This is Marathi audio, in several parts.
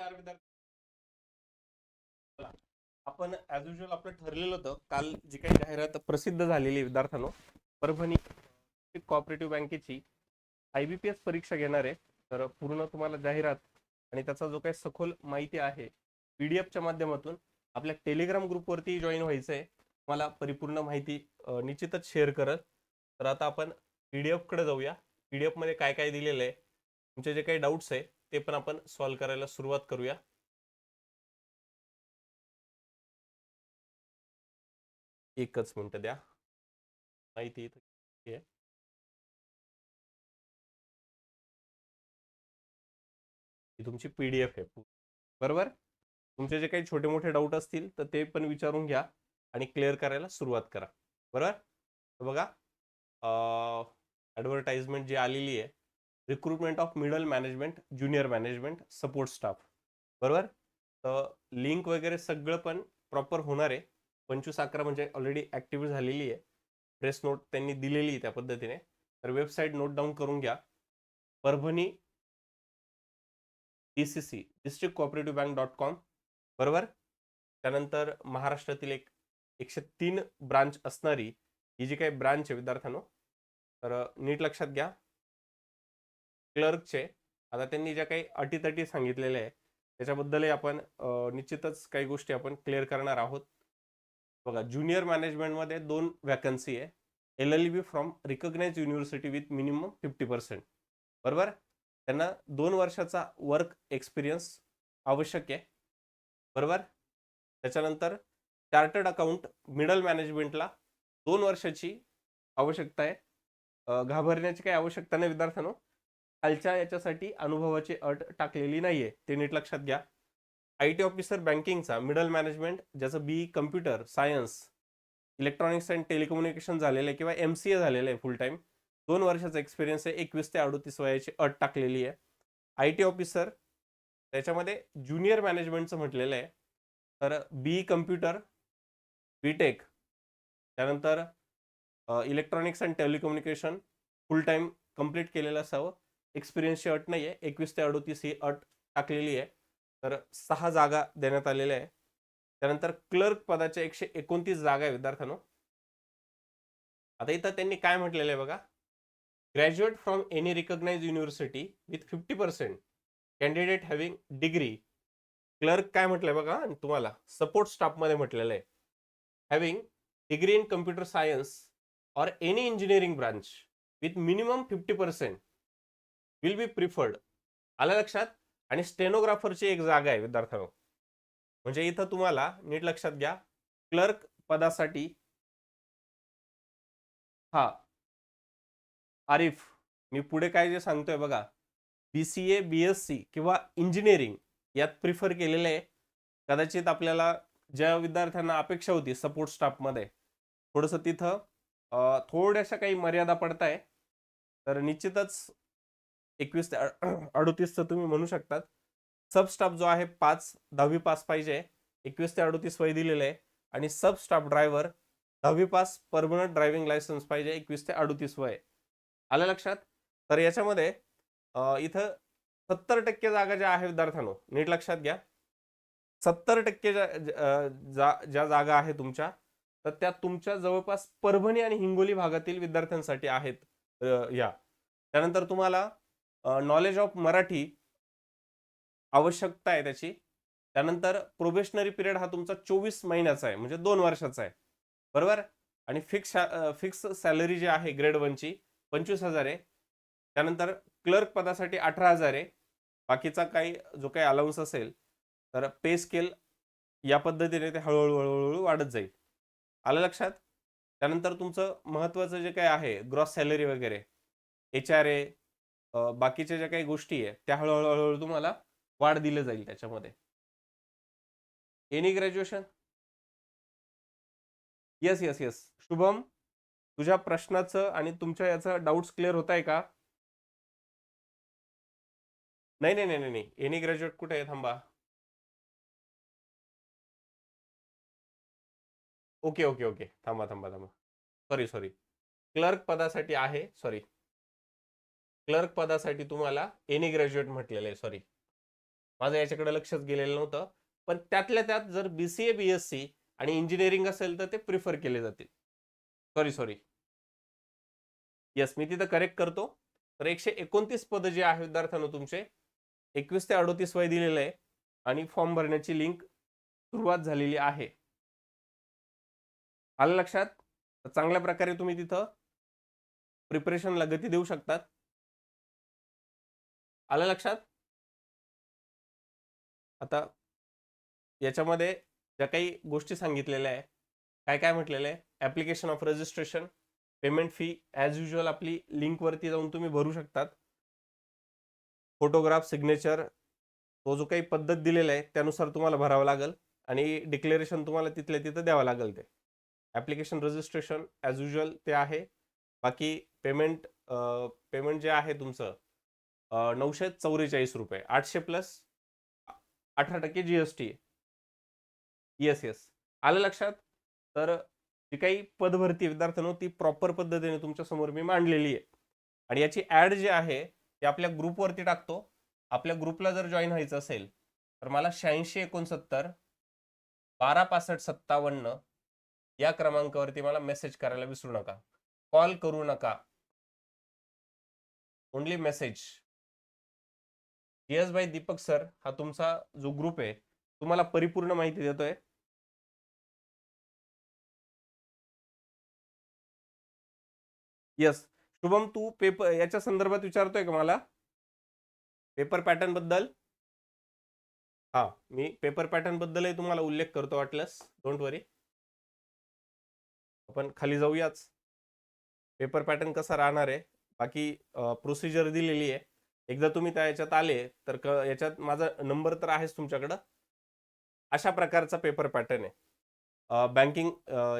चार विद्यार्थी आपण ऍज युजल आपलं ठरलेलं होतं. काल जी काही जाहिरात प्रसिद्ध झालेली विद्यार्थ्यांनो परभणी कॉपरेटिव्ह बँकेची आय बी पी एस परीक्षा घेणार आहे. तर पूर्ण तुम्हाला जाहिरात आणि त्याचा जो काही सखोल माहिती आहे पीडीएफच्या माध्यमातून आपल्या टेलिग्राम ग्रुपवरती जॉईन व्हायचं आहे मला परिपूर्ण माहिती निश्चितच शेअर करत. तर आता आपण पीडीएफकडे जाऊया. पीडीएफमध्ये काय काय दिलेलं आहे? तुमचे जे काही डाऊट्स आहे ते पण आपण सॉल्व्ह करायला सुरुवात करूया. एकच मिनिट द्या. माहिती इथं आहे. तुमची पीडीएफ आहे. बरोबर? तुमचे जे काही छोटे मोठे डाऊट असतील तर ते पण विचारून घ्या आणि क्लिअर करायला सुरुवात करा. बरोबर? बघा ॲडव्हर्टाइजमेंट जी आलेली आहे recruitment of middle management junior management support staff बरोबर? तर लिंक वगैरे सगळं पण प्रॉपर होणार आहे. पंचवीस अकरा म्हणजे ऑलरेडी ॲक्टिव्ह झालेली आहे. प्रेस नोट त्यांनी दिलेली आहे त्या पद्धतीने. तर वेबसाईट नोट डाऊन करून घ्या. Parbhani D C C district co-operative bank dot com बरोबर? त्यानंतर महाराष्ट्रातील एक एकशे तीन ब्रांच असणारी ही जी काही ब्रांच आहे विद्यार्थ्यांनो तर नीट लक्षात घ्या. क्लर्कचे. आता त्यांनी ज्या काही अटीतटी सांगितलेल्या आहे त्याच्याबद्दलही आपण निश्चितच काही गोष्टी आपण क्लिअर करणार आहोत. बघा ज्युनियर मॅनेजमेंटमध्ये दोन वॅकन्सी आहे. L L B from recognize university with minimum fifty percent बरोबर? त्यांना दोन वर्षाचा वर्क एक्सपिरियन्स आवश्यक आहे. बरोबर? त्याच्यानंतर चार्टर्ड अकाउंट मिडल मॅनेजमेंटला दोन वर्षाची आवश्यकता आहे. घाबरण्याची काही आवश्यकता नाही विद्यार्थ्यांनो. खालच्या याच्यासाठी अनुभवाची अट टाकलेली नाहीये. ते नीट लक्षात घ्या. आय टी ऑफिसर बँकिंगचा मिडल मॅनेजमेंट ज्याचं B computer science electronics and telecommunication झालेलं आहे किंवा एम सी ए झालेलं आहे फुल टाईम दोन वर्षाचा एक्सपिरियन्स आहे एकवीस ते अडोतीस वयाची अट टाकलेली आहे. आय टी ऑफिसर त्याच्यामध्ये ज्युनियर मॅनेजमेंटचं म्हटलेलं आहे. तर बी कम्प्युटर बी टेक त्यानंतर electronics and telecommunication full time complete केलेलं असावं. एक्सपिरियन्सची अट नाही आहे एकवीस ते अडोतीस ही अट टाकलेली आहे. तर सहा जागा देण्यात आलेल्या आहे त्यानंतर क्लर्क पदाच्या एकशे एकोणतीस जागा आहे विद्यार्थ्यांनो. आता इथं त्यांनी काय म्हटलेलं आहे बघा. Graduate from any recognize university with fifty percent candidate having degree clerk काय म्हटलंय बघा आणि तुम्हाला सपोर्ट स्टाफमध्ये म्हटलेलं आहे. Having degree in computer science or any engineering branch with minimum fifty percent will be preferred. आलं लक्षात? आणि स्टेनोग्राफरची एक जागा आहे विद्यार्थ्यांनो. म्हणजे इथं तुम्हाला नीट लक्षात घ्या क्लर्क पदासाठी हा आरिफ मी पुढे काय जे सांगतोय बघा B C A B S C किंवा इंजिनिअरिंग यात प्रिफर केलेलं आहे. कदाचित आपल्याला ज्या विद्यार्थ्यांना अपेक्षा होती सपोर्ट स्टाफमध्ये थोडंसं तिथं थोड्याशा काही मर्यादा पडताय. तर निश्चितच एकवीस ते अडतीसचं तुम्ही म्हणू शकतात. सब स्टाफ जो आहे पाच दहावी पास पाहिजे. एकवीस ते अडतीस वय दिलेलं आहे. आणि सब स्टाफ ड्रायव्हर दहावी पास परमनंट ड्रायव्हिंग लायसन्स पाहिजे एकवीस ते अडतीस वय. आलं लक्षात? तर याच्यामध्ये इथं सत्तर टक्के जागा ज्या आहे विद्यार्थ्यांनो नीट लक्षात घ्या. सत्तर टक्के ज्या अं, जा- ज्या जागा आहे तुमच्या तर त्या तुमच्या जवळपास परभणी आणि हिंगोली भागातील विद्यार्थ्यांसाठी आहेत या. त्यानंतर तुम्हाला नॉलेज ऑफ मराठी आवश्यकता आहे त्याची. त्यानंतर प्रोबेशनरी पिरियड हा तुमचा चोवीस महिन्याचा आहे म्हणजे दोन वर्षाचा आहे. बरोबर? आणि फिक्स फिक्स सॅलरी जी आहे ग्रेड वनची पंचवीस हजार आहे. त्यानंतर क्लर्क पदासाठी अठरा हजार आहे. बाकीचा काही जो काही अलाउन्स असेल तर पे स्केल या पद्धतीने ते हळूहळू हळूहळू वाढत जाईल. आलं लक्षात? त्यानंतर तुमचं महत्त्वाचं जे काही आहे ग्रॉस सॅलरी वगैरे एच आर ए बाकीच्या ज्या काही गोष्टी आहे त्या हळूहळू हळूहळू तुम्हाला वाढ दिलं जाईल त्याच्यामध्ये. Any graduation yes yes yes Shubham तुझ्या प्रश्नाचं आणि तुमच्या याचं डाऊट्स क्लिअर होत आहे का? नाही नाही नाही नाही. नाही एनी ग्रॅज्युएट कुठे आहे? थांबा. ओके ओके ओके थांबा थांबा थांबा. सॉरी सॉरी क्लर्क पदासाठी आहे. सॉरी क्लर्क पदासाठी तुम्हाला एनी ग्रॅज्युएट म्हटलेलं आहे सॉरी माझं याच्याकडे लक्षच गेलेलं नव्हतं. पण त्यातल्या त्यात जर B C A B S C आणि इंजिनिअरिंग असेल तर ते प्रिफर केले जातील. सॉरी सॉरी येस मी तिथं करेक्ट करतो. तर एकशे एकोणतीस पद जे आहे विद्यार्थ्यांना तुमचे एकवीस ते अडोतीस वय दिलेलं आहे आणि फॉर्म भरण्याची लिंक सुरुवात झालेली आहे. आलं लक्षात? चांगल्या प्रकारे तुम्ही तिथं प्रिपरेशनला गती देऊ शकतात. आलं लक्षात? आता याच्यामध्ये ज्या काही गोष्टी सांगितलेल्या आहे काय काय म्हटलेलं आहे? Application of registration payment fee as usual आपली लिंकवरती जाऊन तुम्ही भरू शकतात. फोटोग्राफ सिग्नेचर तो जो काही पद्धत दिलेला आहे त्यानुसार तुम्हाला भरावं लागेल आणि डिक्लेरेशन तुम्हाला तिथल्या तिथं द्यावं लागेल ते. ॲप्लिकेशन रजिस्ट्रेशन ॲज युजल ते आहे. बाकी पेमेंट पेमेंट जे आहे तुमचं नऊशे चौवेचाळीस रुपये. आठशे प्लस अठरा टक्के G S T yes yes आलं लक्षात? तर जी काही पदभरती विद्यार्थ्यांनो ती प्रॉपर पद्धतीने तुमच्यासमोर मी मांडलेली आहे. आणि याची ॲड जी आहे ती आपल्या ग्रुपवरती टाकतो. आपल्या ग्रुपला जर जॉईन व्हायचं असेल तर मला शहाऐंशी एकोणसत्तर बारा पासष्ट सत्तावन्न या क्रमांकावरती मला मेसेज करायला विसरू नका. कॉल करू नका. ओनली मेसेज यस भाई दीपक सर हा तुमचा जो ग्रुप आहे तुम्हाला परिपूर्ण माहिती देतोय. यस शुभम तू पेपर याच्या संदर्भात विचारतोय का मला? पेपर पॅटर्नबद्दल? हा मी पेपर पॅटर्न बद्दलही तुम्हाला उल्लेख करतो वाटल्यास डोंट वरी आपण खाली जाऊयाच. पेपर पॅटर्न कसा राहणार आहे? बाकी प्रोसिजर दिलेली आहे. एकदा तुम्ही त्या याच्यात आले तर क याच्यात माझा नंबर तर आहेच तुमच्याकडं. अशा प्रकारचा पेपर पॅटर्न आहे. बँकिंग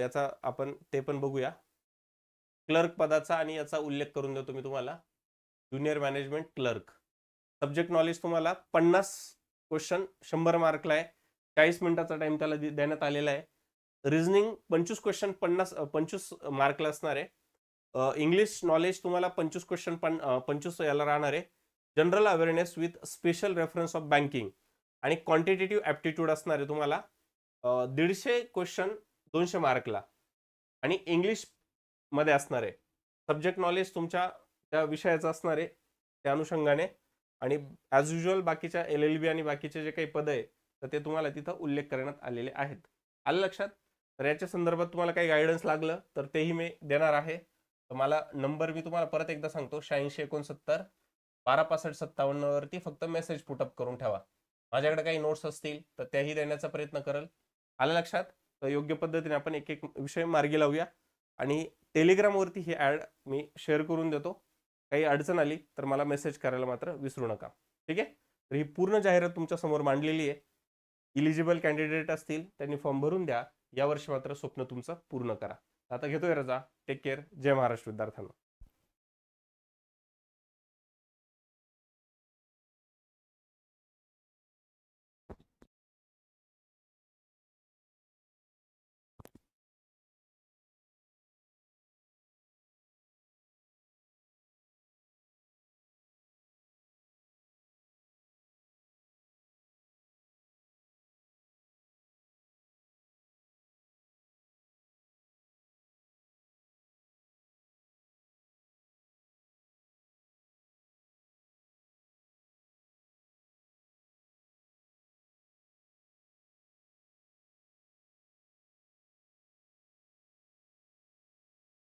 याचा आपण ते पण बघूया. क्लर्क पदाचा आणि याचा उल्लेख करून देतो मी तुम्हाला. Junior management clerk. Subject knowledge तुम्हाला पन्नास क्वेश्चन शंभर मार्कला आहे. चाळीस मिनिटाचा टाइम त्याला देण्यात आलेला आहे. रिझनिंग पंचवीस क्वेश्चन पन्नास पंचवीस मार्कला असणार आहे. इंग्लिश नॉलेज तुम्हाला पंचवीस क्वेश्चन पण पंचवीस याला राहणार आहे. General awareness with special reference of banking आणि क्वांटिटेटिव्ह ॲप्टिट्यूड असणार आहे तुम्हाला दीडशे क्वेश्चन दोनशे मार्कला आणि इंग्लिशमध्ये असणार आहे सब्जेक्ट नॉलेज तुमच्या त्या विषयाचं असणार आहे त्या अनुषंगाने आणि ॲज युजल बाकीच्या एल एल बी आणि बाकीचे जे काही पद आहे तर ते तुम्हाला तिथं उल्लेख करण्यात आलेले आहेत. आलं लक्षात? तर याच्या संदर्भात तुम्हाला काही गायडन्स लागलं तर तेही मी देणार आहे. तर मला नंबर मी तुम्हाला परत एकदा सांगतो शहाऐंशी एकोणसत्तर बारा पासष्ट सत्तावन्नवरती फक्त मेसेज पुटअप करून ठेवा. माझ्याकडे काही नोट्स असतील तर त्याही देण्याचा प्रयत्न करेल. आलं लक्षात? तर योग्य पद्धतीने आपण एक एक विषय मार्गी लावूया. आणि टेलिग्रामवरती ही ॲड मी शेअर करून देतो. काही अडचण आली तर मला मेसेज करायला मात्र विसरू नका. ठीक आहे? तर ही पूर्ण जाहिरात तुमच्यासमोर मांडलेली आहे. इलिजिबल कॅन्डिडेट असतील त्यांनी फॉर्म भरून द्या. यावर्षी मात्र स्वप्न तुमचं पूर्ण करा. आता घेतोय रजा. टेक केअर जय महाराष्ट्र विद्यार्थ्यांना.